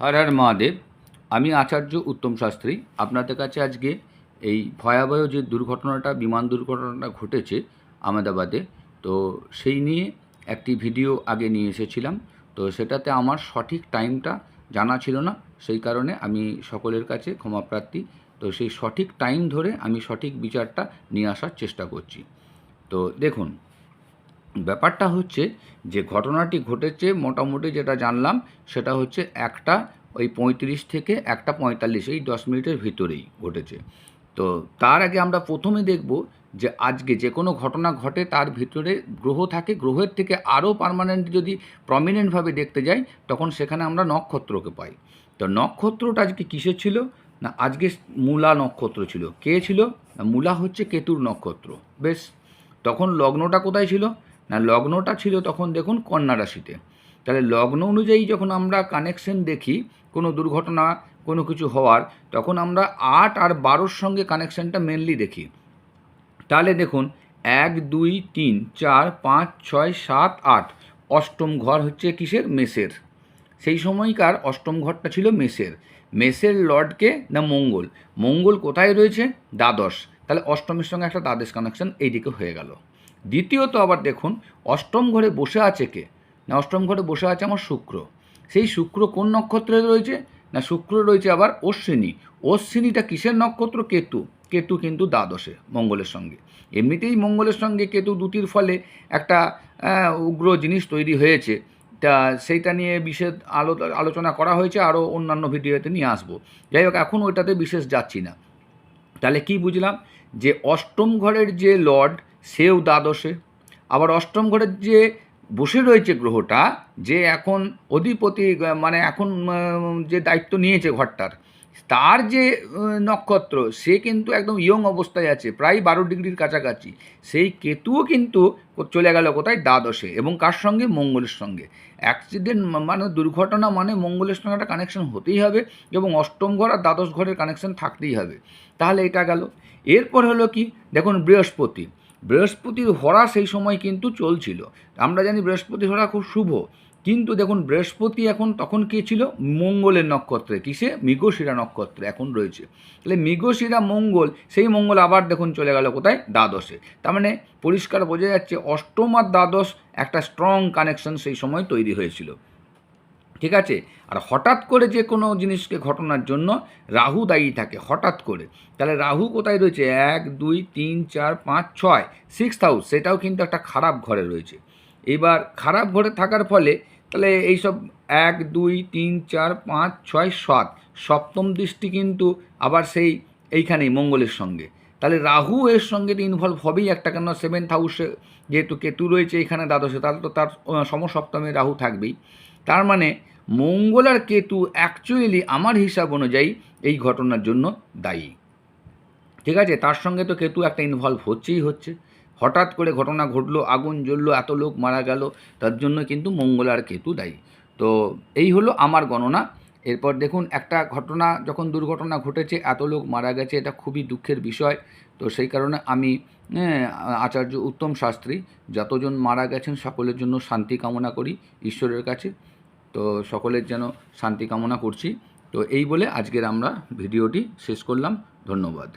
হর হর মহাদেব, আমি আচার্য উত্তম শাস্ত্রী। আপনাদের কাছে আজকে এই ভয়াবহ যে দুর্ঘটনাটা, বিমান দুর্ঘটনাটা ঘটেছে আহমেদাবাদে, তো সেই নিয়ে একটি ভিডিও আগে নিয়ে এসেছিলাম। তো সেটাতে আমার সঠিক টাইমটা জানা ছিল না, সেই কারণে আমি সকলের কাছে ক্ষমাপ্রার্থী তো সেই সঠিক টাইম ধরে আমি সঠিক বিচারটা নিয়ে আসার চেষ্টা করছি। তো দেখুন ব্যাপারটা হচ্ছে যে ঘটনাটি ঘটেছে মোটামুটি যেটা জানলাম সেটা হচ্ছে একটা ওই পঁয়ত্রিশ থেকে একটা পঁয়তাল্লিশ, এই দশ মিনিটের ভিতরেই ঘটেছে। তো তার আগে আমরা প্রথমে দেখব যে আজকে যে কোনো ঘটনা ঘটে তার ভিতরে গ্রহ থাকে, গ্রহের থেকে আরও পার্মানেন্ট যদি প্রমিনেন্টভাবে দেখতে যাই, তখন সেখানে আমরা নক্ষত্রকে পাই। তো নক্ষত্রটা আজকে কিসের ছিল? না, আজকে মূলা নক্ষত্র ছিল। কে ছিল? মূলা হচ্ছে কেতুর নক্ষত্র। বেশ, তখন লগ্নটা কোথায় ছিল? না লগ্নটা ছিল তখন দেখুন কন্যা রাশিতে। তাহলে লগ্ন অনুযায়ী যখন আমরা কানেকশন দেখি, কোনো দুর্ঘটনা, কোনো কিছু হওয়ার, তখন আমরা আট আর বারোর সঙ্গে কানেকশনটা মেনলি দেখি। তাহলে দেখুন, এক, দুই, তিন, চার, পাঁচ, ছয়, সাত, আট, অষ্টম ঘর হচ্ছে কিসের? মেসের সেই সময়কার অষ্টম ঘরটা ছিল মেসের মেসের লর্ডকে না মঙ্গল। মঙ্গল কোথায় রয়েছে? দ্বাদশ। তাহলে অষ্টমের সঙ্গে একটা দ্বাদশ কানেকশন এইদিকে হয়ে গেল। দ্বিতীয়ত আবার দেখুন, অষ্টম ঘরে বসে আছে কে? না, অষ্টম ঘরে বসে আছে আমার শুক্র। সেই শুক্র কোন নক্ষত্রে রয়েছে? না, শুক্র রয়েছে আবার অশ্বিনী। অশ্বিনীটা কিসের নক্ষত্র? কেতু। কেতু কিন্তু দ্বাদশে, মঙ্গলের সঙ্গে। এমনিতেই মঙ্গলের সঙ্গে কেতু দুটির ফলে একটা উগ্র জিনিস তৈরি হয়েছে। তা সেইটা নিয়ে বিশেষ আলো, আলোচনা করা হয়েছে, আরও অন্যান্য ভিডিওতে নিয়ে আসব। যাই হোক, এখন ওইটাতে বিশেষ যাচ্ছি না। তাহলে কি বুঝলাম? যে অষ্টম ঘরের যে লর্ড সেও দ্বাদশে। আবার অষ্টম ঘরের যে বসে রয়েছে গ্রহটা, যে এখন অধিপতি মানে এখন যে দায়িত্ব নিয়েছে ঘরটার, তার যে নক্ষত্র, সে কিন্তু একদম ইয়ং অবস্থায় আছে, প্রায় বারো ডিগ্রির কাছাকাছি। সেই কেতুও কিন্তু চলে গেল কোথায়? দ্বাদশে এবং কার সঙ্গে? মঙ্গলের সঙ্গে। অ্যাক্সিডেন্ট মানে দুর্ঘটনা মানে মঙ্গলের সঙ্গে একটা কানেকশন হতেই হবে এবং অষ্টম ঘর আর দ্বাদশ ঘরের কানেকশন থাকতেই হবে। তাহলে এটা গেল। এরপর হলো কি? দেখুন বৃহস্পতি। বৃহস্পতির হরা সেই সময় কিন্তু চলছিল। আমরা জানি বৃহস্পতি হরা খুব শুভ। কিন্তু দেখুন, বৃহস্পতি এখন তখন কে ছিল? মঙ্গলের নক্ষত্রে। কিসে? মৃগশিরা নক্ষত্রে এখন রয়েছে। তাহলে মৃগশিরা, মঙ্গল, সেই মঙ্গল আবার দেখুন চলে গেল কোথায়? দ্বাদশে। তার মানে পরিষ্কার বোঝা যাচ্ছে, অষ্টম আর দ্বাদশ একটা স্ট্রং কানেকশন সেই সময় তৈরি হয়েছিল। ঠিক আছে? আর হঠাৎ করে যে কোনো জিনিসকে ঘটনার জন্য রাহু দায়ী থাকে, হঠাৎ করে। তাহলে রাহু কোথায় রয়েছে? এক, দুই, তিন, চার, পাঁচ, ছয় সিক্স হাউস সেটাও কিন্তু একটা খারাপ ঘরে রয়েছে। এবার খারাপ ঘরে থাকার ফলে তাহলে এইসব এক, দুই, তিন, চার, পাঁচ, ছয়, সাত, সপ্তম দৃষ্টি কিন্তু আবার সেই এইখানেই মঙ্গলের সঙ্গে। তাহলে রাহু এর সঙ্গে তো ইনভলভ হবেই একটা কেন সেভেন্থ হাউসে যেহেতু কেতু রয়েছে এখানে, দ্বাদশে, তাহলে তো তার সমসপ্তমে রাহু থাকবেই। তার মানে মঙ্গল আর কেতু অ্যাকচুয়ালি আমার হিসাব অনুযায়ী এই ঘটনার জন্য দায়ী। ঠিক আছে? তার সঙ্গে তো কেতু একটা ইনভলভ হচ্ছেই হচ্ছে। হঠাৎ করে ঘটনা ঘটলো আগুন জ্বললো এত লোক মারা গেল তার জন্য কিন্তু মঙ্গল আর কেতু দায়ী। তো এই হলো আমার গণনা। এরপর দেখুন একটা ঘটনা যখন দুর্ঘটনা ঘটেছে এত লোক মারা গেছে এটা খুবই দুঃখের বিষয়। তো সেই কারণে আমি হ্যাঁ, আচার্য উত্তম শাস্ত্রী যতজন মারা গেছেন সকলের জন্য শান্তি কামনা করি ঈশ্বরের কাছে। তো সকলের যেন শান্তি কামনা করছি। তো এই বলে আজকের আমরা ভিডিওটি শেষ করলাম। ধন্যবাদ।